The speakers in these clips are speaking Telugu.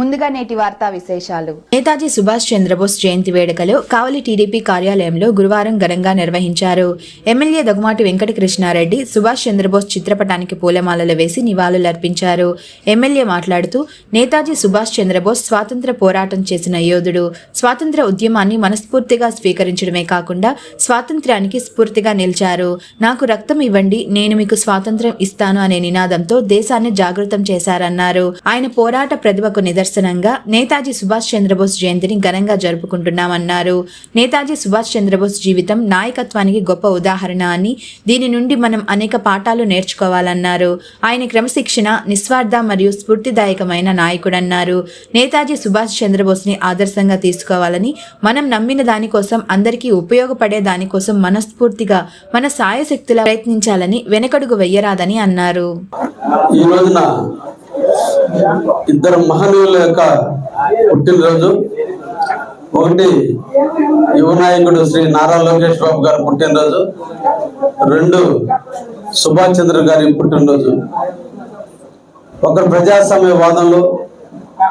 ముందుగా నేటి వార్తా విశేషాలు. నేతాజీ సుభాష్ చంద్రబోస్ జయంతి వేడుకలు కావలి టీడీపీ కార్యాలయంలో గురువారం ఘనంగా నిర్వహించారు. ఎమ్మెల్యే దగుమాటి వెంకటకృష్ణారెడ్డి సుభాష్ చంద్రబోస్ చిత్రపటానికి పూలమాలలు వేసి నివాళులర్పించారు. ఎమ్మెల్యే మాట్లాడుతూ నేతాజీ సుభాష్ చంద్రబోస్ స్వాతంత్ర పోరాటం చేసిన యోధుడు. స్వాతంత్ర ఉద్యమాన్ని మనస్ఫూర్తిగా స్వీకరించడమే కాకుండా స్వాతంత్ర్యానికి స్ఫూర్తిగా నిలిచారు. నాకు రక్తం ఇవ్వండి నేను మీకు స్వాతంత్ర్యం ఇస్తాను అనే నినాదంతో దేశాన్ని జాగృతం చేశారన్నారు. ఆయన పోరాట ప్రతిభకు నిదర్శనంగా నేతాజీ సుభాష్ చంద్రబోస్ జయంతిని ఘనంగా జరుపుకుంటున్నామన్నారు. నేతాజీ సుభాష్ చంద్రబోస్ జీవితం నాయకత్వానికి గొప్ప ఉదాహరణ అని దీని నుండి మనం అనేక పాఠాలు నేర్చుకోవాలన్నారు. ఆయన క్రమశిక్షణ నిస్వార్థ మరియు స్ఫూర్తిదాయకమైన నాయకుడన్నారు. నేతాజీ సుభాష్ చంద్రబోస్ని ఆదర్శంగా తీసుకోవాలని మనం నమ్మిన దానికోసం అందరికీ ఉపయోగపడే దానికోసం మనస్ఫూర్తిగా మన సాయశక్తుల ప్రయత్నించాలని వెనకడుగు వెయ్యరాదని అన్నారు. ఈ రోజున ఇద్దరు మహనీయుల యొక్క పుట్టినరోజు. ఒకటి యువ నాయకుడు శ్రీ నారా లోకేష్ బాబు గారి పుట్టినరోజు. రెండు సుభాష్ చంద్ర గారి పుట్టినరోజు. ఒకరు ప్రజాస్వామ్య వాదంలో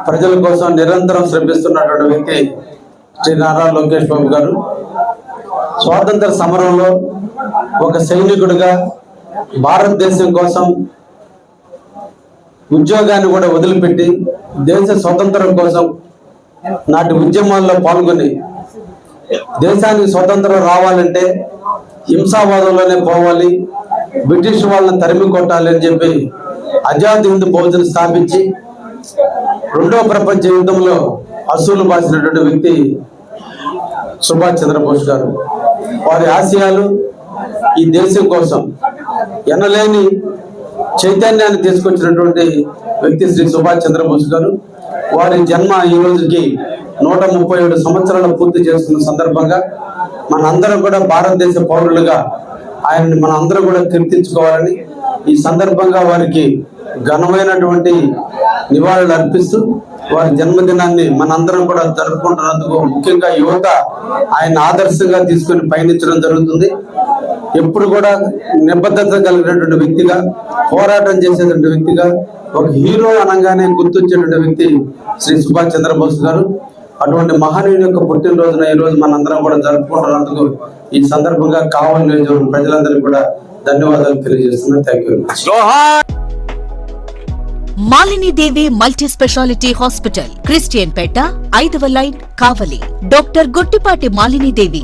ప్రజల కోసం నిరంతరం శ్రమిస్తున్నటువంటి వ్యక్తి శ్రీ నారా లోకేష్ బాబు గారు. స్వాతంత్ర సమరంలో ఒక సైనికుడిగా భారతదేశం కోసం ఉద్యోగాన్ని కూడా వదిలిపెట్టి దేశ స్వతంత్రం కోసం నాటి ఉద్యమాల్లో పాల్గొని దేశానికి స్వతంత్రం రావాలంటే హింసావాదంలోనే పోవాలి బ్రిటిష్ వాళ్ళని తరిమి కొట్టాలి అని చెప్పి ఆజాద్ హింద్ ఫౌజ్ని స్థాపించి రెండవ ప్రపంచ యుద్ధంలో అసూలు బాసినటువంటి వ్యక్తి సుభాష్ చంద్రబోస్ గారు. వారి ఆశయాలు ఈ దేశం కోసం ఎనలేని చైతన్యాన్ని తీసుకొచ్చినటువంటి వ్యక్తి శ్రీ సుభాష్ చంద్రబోస్ గారు వారి జన్మ ఈ రోజుకి నూట ముప్పై ఏడు సంవత్సరాలు పూర్తి చేస్తున్న సందర్భంగా మనందరం కూడా భారతదేశ పౌరులుగా ఆయన్ని మన అందరం కూడా కీర్తించుకోవాలని ఈ సందర్భంగా వారికి ఘనమైనటువంటి నివాళులు అర్పిస్తూ వారి జన్మదినాన్ని మనందరం కూడా జరుపుకుంటున్నందుకు ముఖ్యంగా యువత ఆయన ఆదర్శంగా తీసుకొని పయనించడం జరుగుతుంది. ఎప్పుడు కూడా నిబద్ధత కలిగినటువంటి వ్యక్తిగా పోరాటం చేసేటువంటి వ్యక్తిగా ఒక హీరో అనగానే గుర్తొచ్చేటువంటి వ్యక్తి శ్రీ సుభాష్ చంద్రబోస్ గారు. అటువంటి మహనీయుని యొక్క పుట్టినరోజున ఈ రోజు మనందరం కూడా జరుపుకుంటున్నందుకు ఈ సందర్భంగా కావాలి నియోజకవర్గం ప్రజలందరికీ కూడా ధన్యవాదాలు తెలియజేస్తున్నాను. Thank you Malinidevi multi speciality hospital Christian Peta ఐదవ line Kavali. Doctor Guttipati Malinidevi